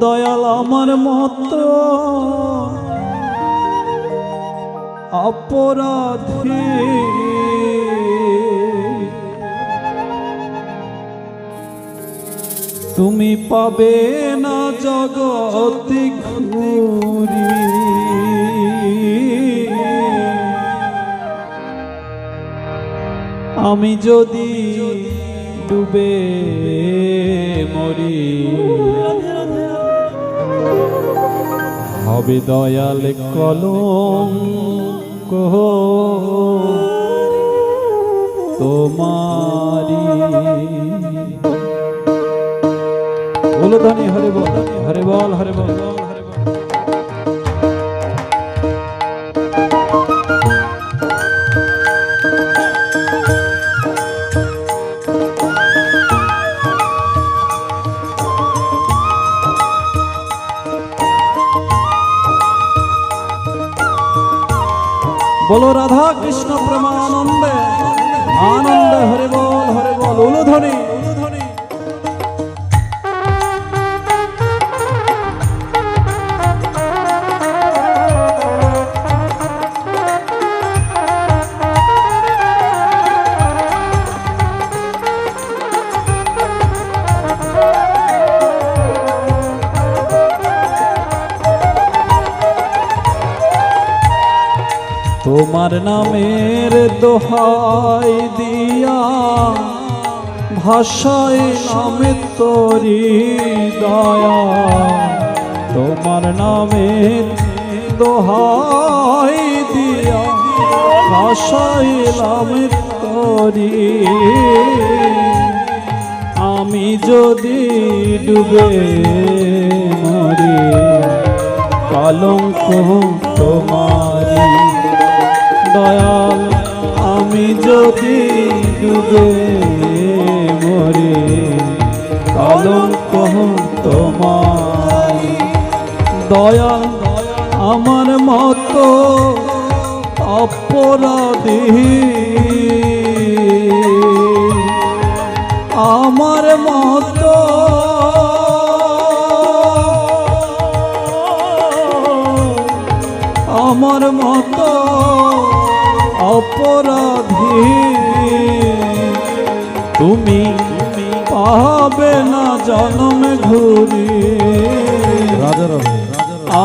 দয়াল আমার মতো। অপরাধী। তুমি পাবে না জগতে ঘুরি। আমি যদি ডুবে মরি। হবে দয়াল কলম। তোমারি হরে বল হরে বল হরে বল হরে বল বলো রাধা কৃষ্ণ প্রেমানন্দে। আনন্দ হরে বল হরে বল উলুধ্বনি। তোমার নামের দোহাই দিয়া ভাষায় নামে তরি দয়া। তোমার নামের দোহাই দিয়া ভাষায় নামে তরি। আমি যদি ডুবে মরি, কলঙ্ক তোমারি দয়াল, আমি যদি ডুবে মরি, কলঙ্ক তোমার দয়াল, আমার মতো অপরাধী। আমার মতো আমার মতো অপরাধী। তুমি পাবে না জন্ম ঘুরি।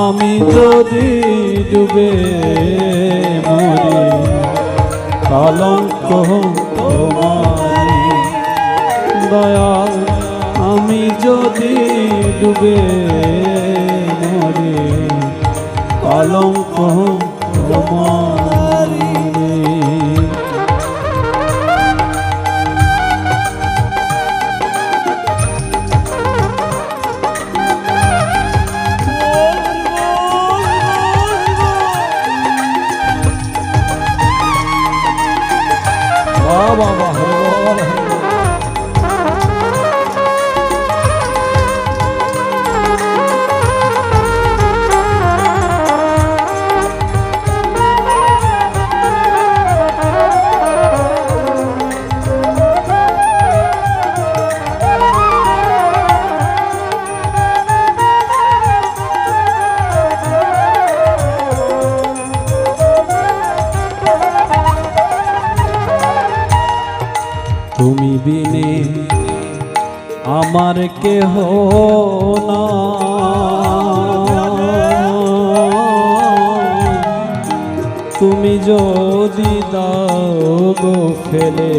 আমি যদি ডুবে মরি কলঙ্ক তোমারি। দয়াল আমি যদি ডুবে মরি কলঙ্ক তোমারি। 不不不 আমার কেহ না। তুমি যদি দাও গো ফেলে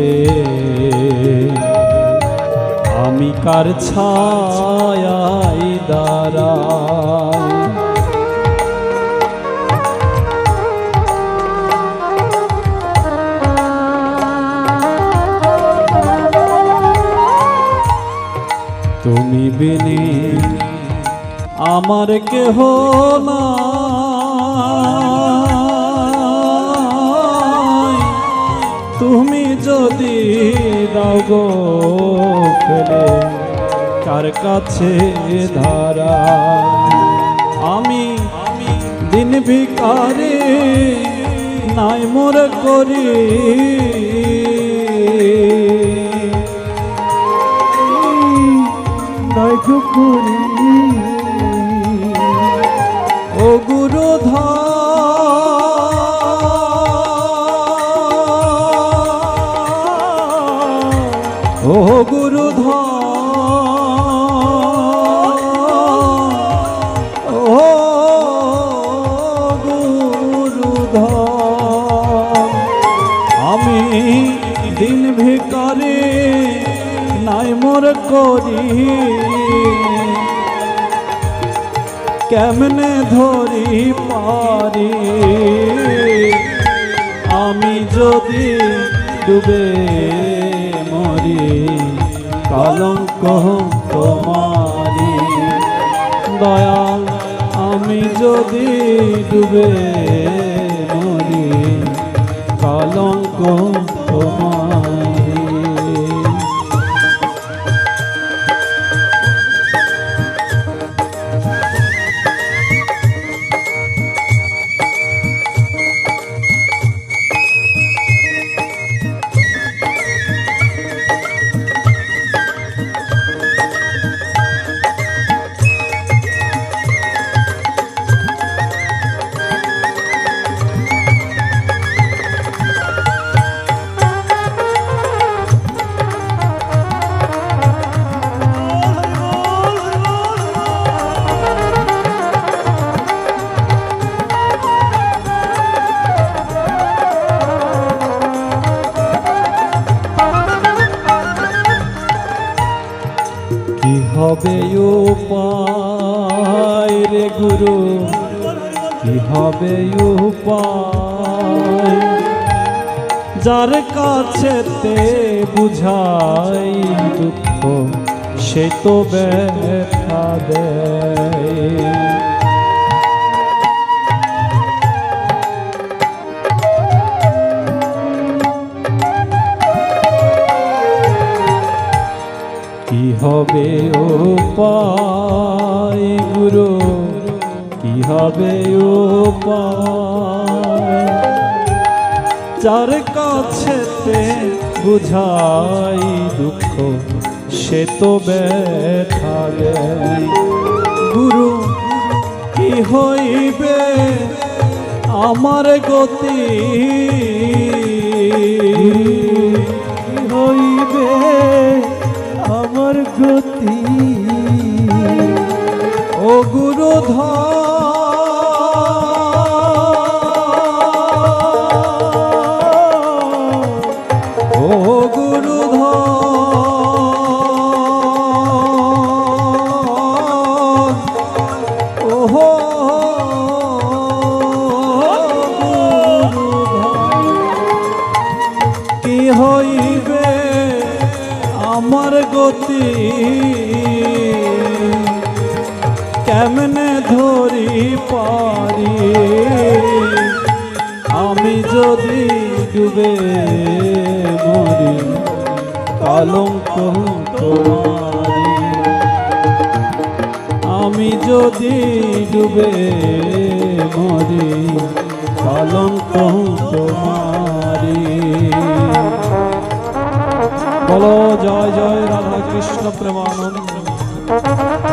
আমি কার ছায়াই দ্বারা বিনে আমার কেহ না তুমি যদি দাও গো ফেলে, কার কাছে ধারা? আমি দিন ভিকারে নাই মোর করি। নাই করি মোর করি। কেমনে ধরি পারি? আমি যদি ডুবে মরি, কলঙ্ক তোমারি। দয়াল, আমি যদি ডুবে মরি, কলঙ্ক হবে উপায়। যার কাছে তে বুঝাই দুঃখ, সে তো ব্যথা দেয়। হবে উপায়, গুরু? কি হবে উপায়? যার কাছেতে বুঝাই দুঃখ, সে তো দেয়। গুরু, কি হইবে আমার গতি? কি গতি কেমনে ধরি পারি? আমি যদি ডুবে মরি, কলঙ্ক তোমারি। আমি যদি ডুবে মরি, কলঙ্ক তোমারি। বলো জয় জয় রাধা কৃষ্ণ প্রেমানন্দ।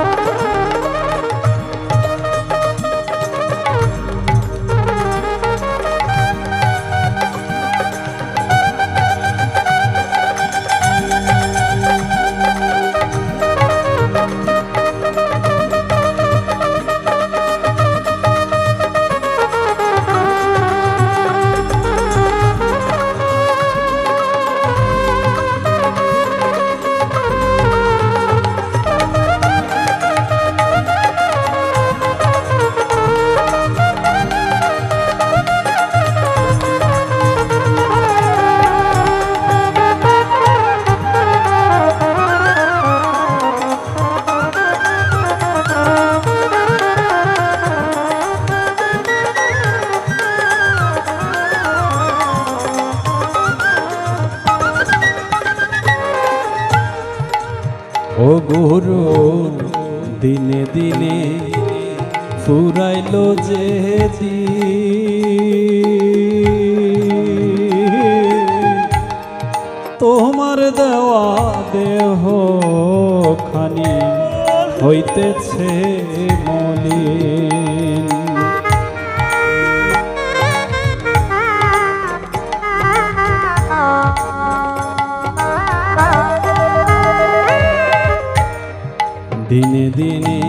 ও গুরু দিনে দিনে ফুরাইল যে তোমার দেওয়া দেহ খানি হইতেছে মলিন। দিনে দিনে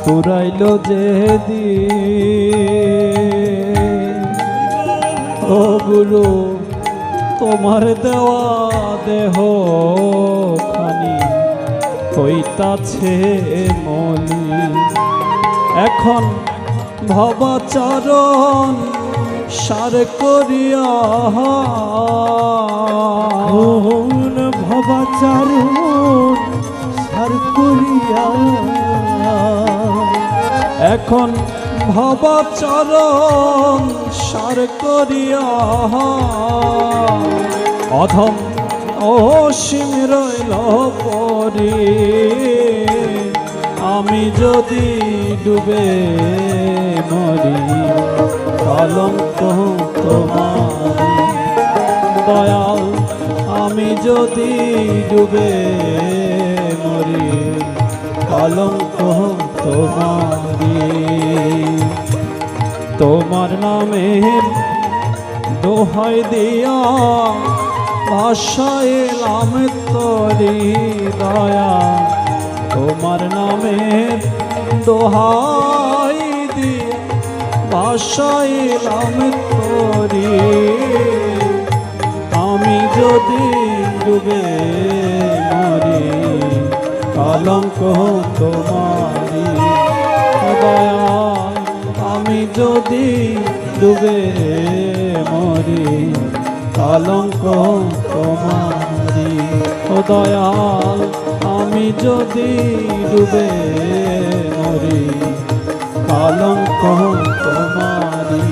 ফুরাইল যে ও গুরু তোমার দেওয়া দেহ খানি হইতাছে মলি। এখন ভবাচরণ সার করিয়া ভবাচারণ সার করিয়া এখন ভবাচরণ সার করিয়া অধম অসীম রইল পরে। আমি যদি ডুবে মরি, কলঙ্ক তোমারি দয়াল, আমি যদি ডুবে কলঙ্ক তোমারি তোমার নামে দোহাই দিয়া এলাম তরি দয়া। তোমার নামে দোহাই ভাষায় এলাম তরি। আমি যদি ডুবে কলঙ্ক তোমারি আমি যদি ডুবে মরি, কলঙ্ক তোমারি দয়াল আমি যদি ডুবে মরি, কলঙ্ক তোমারি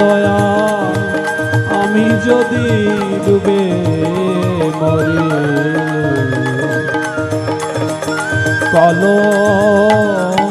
দয়াল আমি যদি ডুবে মরি। কলঙ্ক